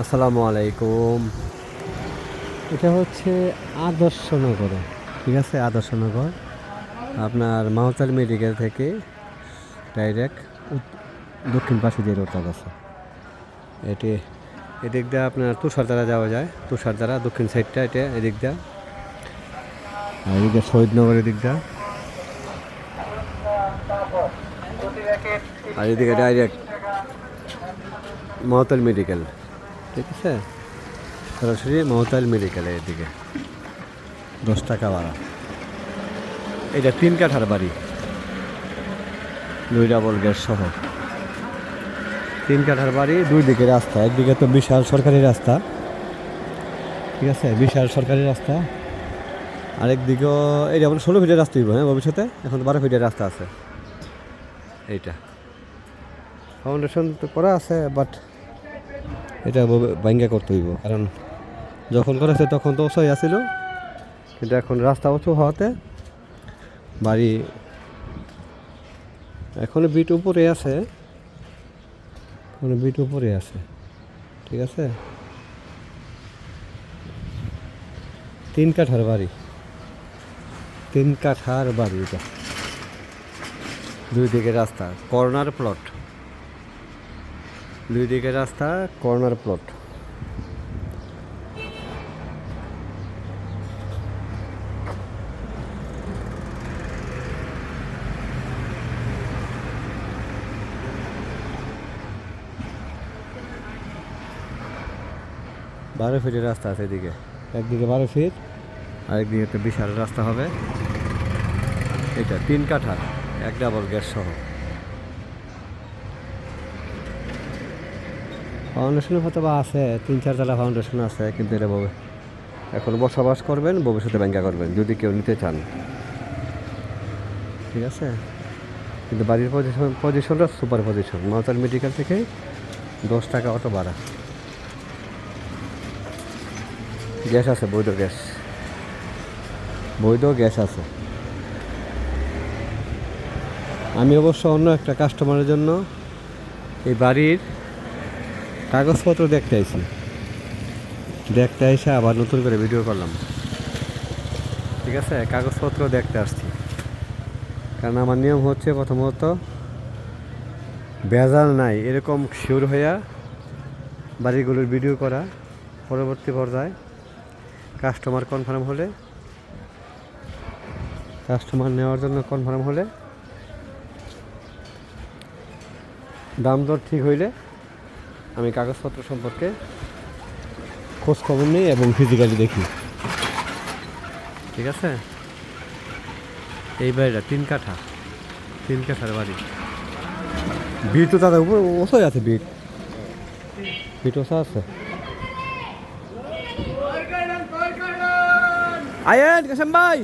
আসসালামু আলাইকুম। এটা হচ্ছে আদর্শনগর ঠিক আছে আদর্শনগর আপনার মাহতাল মেডিকেল থেকে ডাইরেক্ট দক্ষিণ পাশে যে রোডটা আছে এটি এদিক দিয়ে আপনার তুষারদারা যাওয়া যায়। তুষারদারা দক্ষিণ সাইডটা এটা এদিক দিয়ে। আর এদিক শহীদনগর এদিক দিয়ে। আর এদিকে ডাইরেক্ট মহতাল মেডিকেল। ঠিক আছে সরাসরি মহতাল মেডিকেল এদিকে দশ টাকা ভাড়া। এটা তিন কাঠার বাড়ি। দুই ডাবল গ্যাস সহ। তিন কাঠার বাড়ি, দুই দিকে রাস্তা। একদিকে তো বিশাল সরকারি রাস্তা। ঠিক আছে? বিশাল সরকারি রাস্তা। আরেকদিকেও এটা বলে ষোলো ফিটের রাস্তা হইব হ্যাঁ ভবিষ্যতে? এখন তো বারো ফিটের রাস্তা আছে। এইটা। ফাউন্ডেশন তো করা আছে বাট এটা ভাঙ্গা করতে হইব। কারণ যখন করেছে তখন তো অসহায় আছিল। কিন্তু এখন রাস্তা উঁচু হওয়াতে বাড়ি এখনও বিট উপরে আছে। এখনও বিট উপরে আছে। ঠিক আছে? তিন কাঠার বাড়ি। তিন কাঠার বাড়ি এটা। দুই দিকে রাস্তা, কর্নার প্লট। দুই দিকে রাস্তা কর্নার প্লট বারো ফিটের রাস্তা আছে এদিকে। একদিকে বারো ফিট। আরেকদিকে একটা বিশাল রাস্তা হবে। এটা তিন কাঠা এক ডাবল গ্যাস সহ। ফাউন্ডেশন হয়তো বা আছে, তিন, চার তলা ফাউন্ডেশন আছে, কিন্তু এটা ভবে- এখন বসবাস করবেন, ভবিষ্যতে ব্যাংকা করবেন, যদি কেউ নিতে চান। ঠিক আছে? কিন্তু বাড়ির পজিশন পজিশনটা সুপার পজিশন মাতার মেডিকেল থেকে দশ টাকা অটো ভাড়া। গ্যাস আছে, বৈধ গ্যাস। বৈধ গ্যাস আছে। আমি অবশ্য অন্য একটা কাস্টমারের জন্য এই বাড়ির কাগজপত্র দেখতে আইছি। দেখতে এসে আবার নতুন করে ভিডিও করলাম। ঠিক আছে? কাগজপত্র দেখতে আসছি। কারণ আমার নিয়ম হচ্ছে প্রথমত, ভেজাল নাই, এরকম শিওর হইয়া বাড়িগুলোর ভিডিও করা পরবর্তী পর্যায়ে। কাস্টমার কনফার্ম হলে কাস্টমার নেওয়ার জন্য কনফার্ম হলে, দাম দর ঠিক হইলে আমি কাগজপত্র সম্পর্কে খোঁজ খবর নিই এবং ফিজিক্যালি দেখি। ঠিক আছে? এই বাড়িটা তিন কাঠা। তিন কাঠার বাড়ি। বিট তো দাদা উপর ওসই আছে বিট বিট ওসা আছে। আয়েন কাসম ভাই!